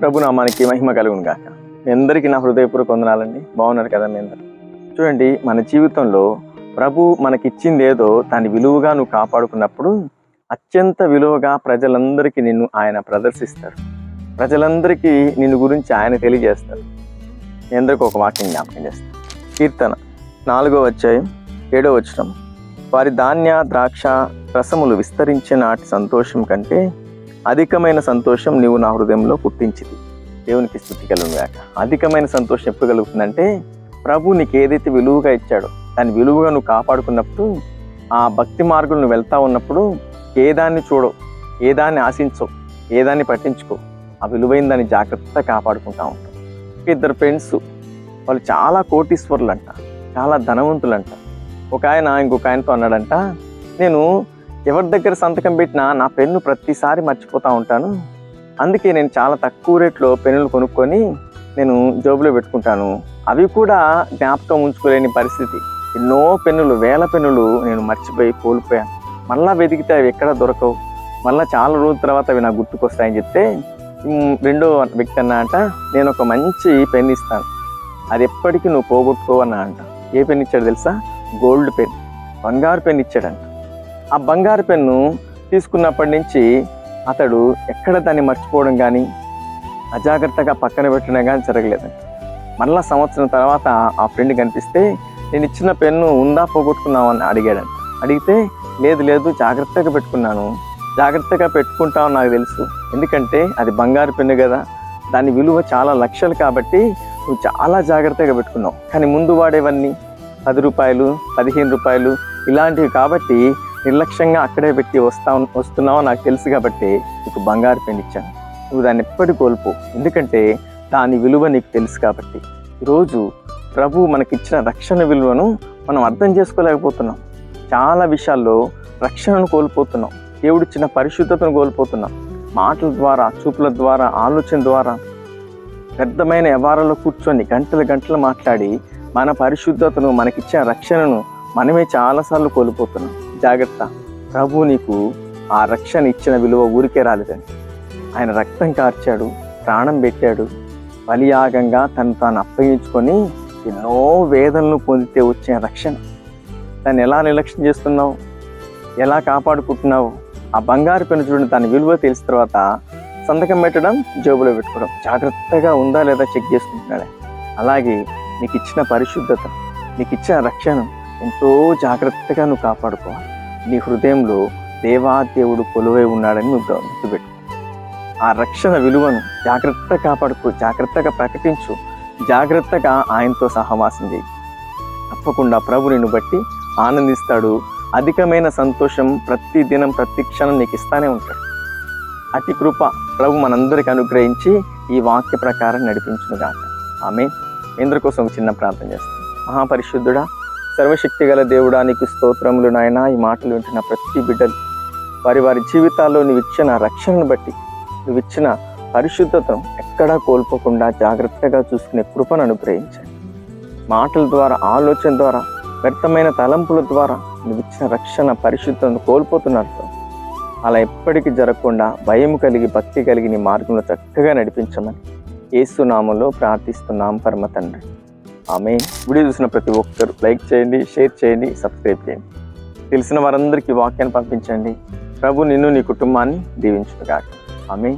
ప్రభు నామానికి మహిమ కలుగును గాక. మీ అందరికీ నా హృదయపూర్వక వందనాలండి. బాగున్నారు కదా మీ అందరు. చూడండి మన జీవితంలో ప్రభు మనకిచ్చింది ఏదో దాని విలువగా నువ్వు కాపాడుకున్నప్పుడు అత్యంత విలువగా ప్రజలందరికీ నిన్ను ఆయన ప్రదర్శిస్తారు. ప్రజలందరికీ నిన్ను గురించి ఆయన తెలియజేస్తారు. మీ అందరికీ ఒక వాక్యం జ్ఞాపకం చేస్తాను. కీర్తన నాలుగో అధ్యాయం ఏడో వచనం. వారి ధాన్య ద్రాక్ష రసములు విస్తరించిన నాటి సంతోషం కంటే అధికమైన సంతోషం నీవు నా హృదయంలో పుట్టించింది. దేవునికి స్థుతి కలుగుగాక అధికమైన సంతోషం ఎప్పుడు కలుగుతుందంటే ప్రభు నీకు ఏదైతే విలువగా ఇచ్చాడో దాని విలువగా నువ్వు కాపాడుకున్నప్పుడు ఆ భక్తి మార్గంలో నువ్వు వెళ్తా ఉన్నప్పుడు ఏ దాన్ని చూడవు ఏ దాన్ని ఆశించవు ఏ దాన్ని పట్టించుకో ఆ విలువైన దాన్ని జాగ్రత్తగా కాపాడుకుంటా ఉంటావు ఇద్దరు ఫ్రెండ్స్ వాళ్ళు చాలా కోటీశ్వరులు అంట చాలా ధనవంతులంట. ఒక ఆయన ఇంకొక ఆయనతో అన్నాడంట నేను ఎవరి దగ్గర సంతకం పెట్టినా నా పెన్ను ప్రతిసారి మర్చిపోతూ ఉంటాను. అందుకే నేను చాలా తక్కువ రేట్లో పెన్నులు కొనుక్కొని నేను జోబులో పెట్టుకుంటాను. అవి కూడా జ్ఞాపకం ఉంచుకోలేని పరిస్థితి. ఎన్నో పెన్నులు వేల పెన్నులు నేను మర్చిపోయి కోల్పోయాను. మళ్ళీ వెతికితే అవి ఎక్కడ దొరకవు. మళ్ళీ చాలా రోజుల తర్వాత అవి నాకు గుర్తుకొస్తాయని చెప్తే రెండో వ్యక్తి అన్నా అంట నేను ఒక మంచి పెన్ ఇస్తాను. అది ఎప్పటికీ నువ్వు పోగొట్టుకోవన్నా అంట. ఏ పెన్ ఇచ్చాడు తెలుసా? Gold pen. బంగారు పెన్ ఇచ్చాడంట. ఆ బంగారు పెన్ను తీసుకున్నప్పటి నుంచి అతడు ఎక్కడ దాన్ని మర్చిపోవడం కానీ అజాగ్రత్తగా పక్కన పెట్టడం కానీ జరగలేదు. మళ్ళా సంవత్సరం తర్వాత ఆ ఫ్రెండ్ కనిపిస్తే నేను ఇచ్చిన పెన్ను ఉందా పోగొట్టుకున్నావు అని అడిగితే లేదు లేదు జాగ్రత్తగా పెట్టుకున్నాను. జాగ్రత్తగా పెట్టుకుంటావు నాకు తెలుసు. ఎందుకంటే అది బంగారు పెన్ను కదా. దాని విలువ చాలా లక్షలు కాబట్టి నువ్వు చాలా జాగ్రత్తగా పెట్టుకున్నావు. కానీ ముందు వాడేవన్నీ? పది రూపాయలు పదిహేను రూపాయలు ఇలాంటివి కాబట్టి నిర్లక్ష్యంగా అక్కడే పెట్టి వస్తా వస్తున్నావో నాకు తెలుసు కాబట్టి నీకు బంగారు పెన్ ఇచ్చాను. నువ్వు దాన్ని ఎప్పటి కోల్పో ఎందుకంటే దాని విలువ నీకు తెలుసు కాబట్టి. ఈరోజు ప్రభు మనకిచ్చిన రక్షణ విలువను మనం అర్థం చేసుకోలేకపోతున్నాం. చాలా విషయాల్లో రక్షణను కోల్పోతున్నాం. దేవుడిచ్చిన పరిశుద్ధతను కోల్పోతున్నాం. మాటల ద్వారా చూపుల ద్వారా ఆలోచన ద్వారా పెద్దమైన వ్యవహారంలో కూర్చొని గంటలు గంటలు మాట్లాడి మన పరిశుద్ధతను మనకిచ్చిన రక్షణను మనమే చాలాసార్లు కోల్పోతున్నాం. జాగ్రత్త. ప్రభు నీకు ఆ రక్షణ ఇచ్చిన విలువ ఊరికే రాలేదని ఆయన రక్తం కార్చాడు ప్రాణం పెట్టాడు. బలియాగంగా తను తాను అప్పగించుకొని ఎన్నో వేదనలు పొందితే వచ్చిన రక్షణ. దాన్ని ఎలా నిర్లక్ష్యం చేస్తున్నావు? ఎలా కాపాడుకుంటున్నావు? ఆ బంగారు పెను చూడండి దాని విలువ తెలిసిన తర్వాత సంతకం పెట్టడం జేబులో పెట్టుకోవడం. జాగ్రత్తగా ఉందా లేదా చెక్ చేసుకుంటున్నాడే అలాగే నీకు ఇచ్చిన పరిశుద్ధత నీకు ఇచ్చిన రక్షణ. ఎంతో జాగ్రత్తగా నువ్వు కాపాడుకోవాలి నీ హృదయంలో దేవాదేవుడు కొలువై ఉన్నాడని నువ్వు గ- గుర్తుపెట్టు ఆ రక్షణ విలువను జాగ్రత్తగా కాపాడుకో జాగ్రత్తగా ప్రకటించు. జాగ్రత్తగా ఆయనతో సహవాసం చేయి. తప్పకుండా ప్రభు నిన్ను బట్టి ఆనందిస్తాడు. అధికమైన సంతోషం ప్రతి దినం ప్రతి క్షణం నీకు ఇస్తానే ఉంటాడు. అతి కృప ప్రభు మనందరికి అనుగ్రహించి ఈ వాక్య ప్రకారం నడిపించునుగాక. ఆమె ఇంద్ర కోసం ఒక చిన్న ప్రార్థన చేస్తాం. మహాపరిశుద్ధుడా సర్వశక్తి గల దేవుడానికి స్తోత్రములు నాయన. ఈ మాటలు వింటున్న ప్రతి బిడ్డలు వారి వారి జీవితాల్లో నువ్వు ఇచ్చిన రక్షణను బట్టి నువ్వు ఇచ్చిన పరిశుద్ధతను ఎక్కడా కోల్పోకుండా జాగ్రత్తగా చూసుకునే కృపను అనుగ్రహించండి. మాటల ద్వారా ఆలోచన ద్వారా వ్యర్థమైన తలంపుల ద్వారా నువ్వు ఇచ్చిన రక్షణ పరిశుద్ధతను కోల్పోతున్నారు అలా ఎప్పటికీ జరగకుండా భయం కలిగి భక్తి కలిగి నీ మార్గంలో చక్కగా నడిపించమని ఏసునామంలో ప్రార్థిస్తున్నాం పరమ తండ్రి. ఆమె. వీడియో చూసిన ప్రతి ఒక్కరు లైక్ చేయండి షేర్ చేయండి సబ్స్క్రైబ్ చేయండి. తెలిసిన వారందరికీ వాక్యాన్ని పంపించండి. ప్రభు నిన్ను నీ కుటుంబాన్ని దీవించుగాక ఆమె